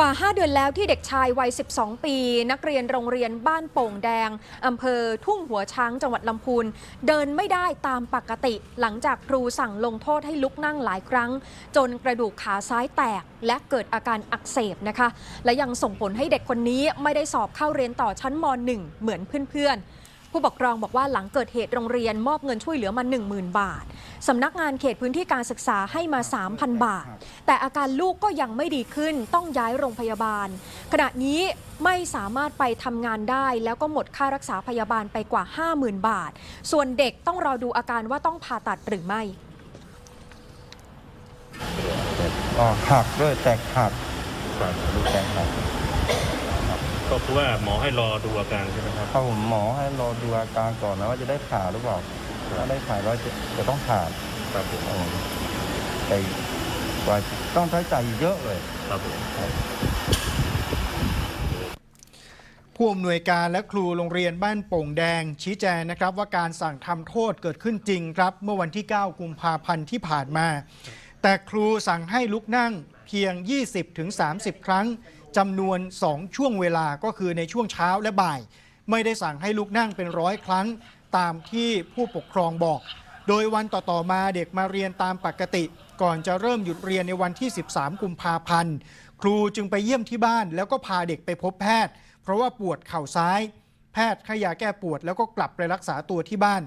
กว่า 5 เดือนแล้วที่เด็กชายวัย 12 ปี นักเรียนโรงเรียนบ้านโป่งแดง อำเภอทุ่งหัวช้างจังหวัดลำพูน เดินไม่ได้ตามปกติ หลังจากครูสั่งลงโทษให้ลุกนั่งหลายครั้ง จนกระดูกขาซ้ายแตก และเกิดอาการอักเสบนะคะ และยังส่งผลให้เด็กคนนี้ไม่ได้สอบเข้าเรียนต่อชั้นม .1 เหมือนเพื่อนๆ ผู้ปกครองบอกว่าหลังเกิดเหตุโรงเรียนมอบเงินช่วยเหลือมา 10,000 บาท สำนักงานเขตพื้นที่การศึกษาให้มา 3,000 บาท แต่อาการลูกก็ยังไม่ดีขึ้นต้องย้ายโรงพยาบาล ขณะนี้ไม่สามารถไปทำงานได้ แล้วก็หมดค่ารักษาพยาบาลไปกว่า 50,000 บาท ส่วนเด็กต้องรอดูอาการว่าต้องผ่าตัดหรือไม่อ๋อหักด้วยแตกหักครับดูแตกหักก็ คือว่าหมอให้รอดูอาการใช่ไหมครับถ้าผมหมอให้รอดูอาการก่อนนะว่าจะได้ผ่าหรือเปล่าถ้าได้ผ่าก็จะจะต้องผ่าครับผมครับผมแต่กว่าต้องใช้จ่ายอีกเยอะเลย ครับผมผู้อำนวยการและครูโรงเรียนบ้านโป่งแดง ชี้แจงนะครับว่าการสั่งทำโทษเกิดขึ้นจริงครับ เมื่อวันที่ 9 กุมภาพันธ์ที่ผ่านมา แต่ครูสั่งให้ลุกนั่งเพียง 20-30 ครั้ง จำนวน 2 ช่วงเวลาก็คือในช่วงเช้าและบ่าย ไม่ได้สั่งให้ลุกนั่งเป็นร้อยครั้งตามที่ผู้ปกครองบอก โดยวันต่อๆมาเด็กมาเรียนตามปกติ ก่อนจะเริ่มหยุดเรียนในวันที่ 13 กุมภาพันธ์ ครูจึงไปเยี่ยมที่บ้าน แล้วก็พาเด็กไปพบแพทย์ เพราะว่าปวดเข่าซ้าย แพทย์ให้ยาแก้ปวด แล้วก็กลับไปรักษาตัวที่บ้าน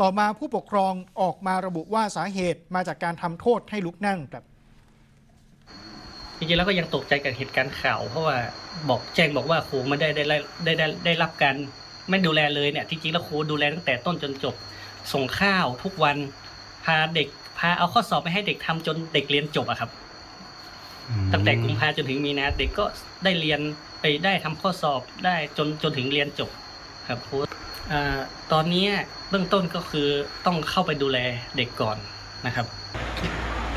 ต่อมาผู้ปกครองออกมาระบุว่าสาเหตุมาจากการทำโทษให้ลุกนั่งครับ จริงๆแล้วก็ยังตกใจกับเหตุการณ์ข่าว เพราะว่าบอกแจ้งบอกว่าครูไม่ได้ได้ได้ได้ได้รับการไม่ดูแลเลยเนี่ยจริงๆแล้วครูดูแลตั้งแต่ต้นจนจบส่งข้าวทุกวันพาเด็กพาเอาข้อสอบไปให้เด็กทำจนเด็กเรียนจบอะครับ ตั้งแต่กุมภาจนถึงมีนาเด็กก็ได้เรียนไปได้ทำข้อสอบได้จนจนถึงเรียนจบครับครูอ่าตอนนี้เบื้องต้นก็คือต้องเข้าไปดูแลเด็กก่อนนะครับ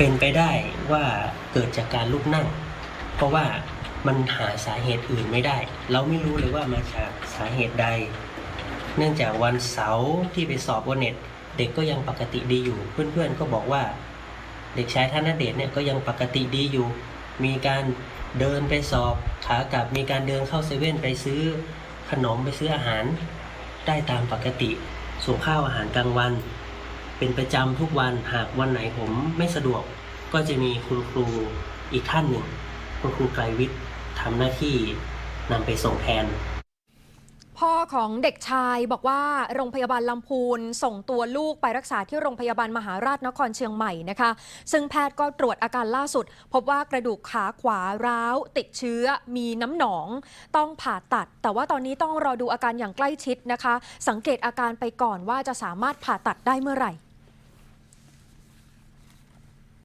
เป็นไปได้ว่าเกิดจากการลุกนั่ง เพราะว่ามันหาสาเหตุอื่นไม่ได้ เราไม่รู้เลยว่ามาจากสาเหตุใด เนื่องจากวันเสาร์ที่ไปสอบโอเน็ตเด็กก็ยังปกติดีอยู่ เพื่อนๆก็บอกว่า เด็กชายธนเดชเนี่ยก็ยังปกติดีอยู่ มีการเดินไปสอบขากลับมีการเดินเข้าเซเว่นไปซื้อขนมไปซื้ออาหาร ได้ตามปกติส่งข้าวอาหารกลางวัน เป็นประจำทุกวันหากวันไหนผมไม่สะดวก ก็จะมีคุณครูอีกท่านหนึ่ง คุณครูไกรวิทย์ทำหน้าที่นำไปส่งแทนพ่อของเด็กชายบอกว่าโรงพยาบาลลำพูนส่งตัวลูกไปรักษาที่โรงพยาบาลมหาราชนครเชียงใหม่นะคะ ซึ่งแพทย์ก็ตรวจอาการล่าสุด พบว่ากระดูกขาขวาร้าว ติดเชื้อ มีน้ำหนอง ต้องผ่าตัด แต่ว่าตอนนี้ต้องรอดูอาการอย่างใกล้ชิดนะคะ สังเกตอาการไปก่อนว่าจะสามารถผ่าตัดได้เมื่อไหร่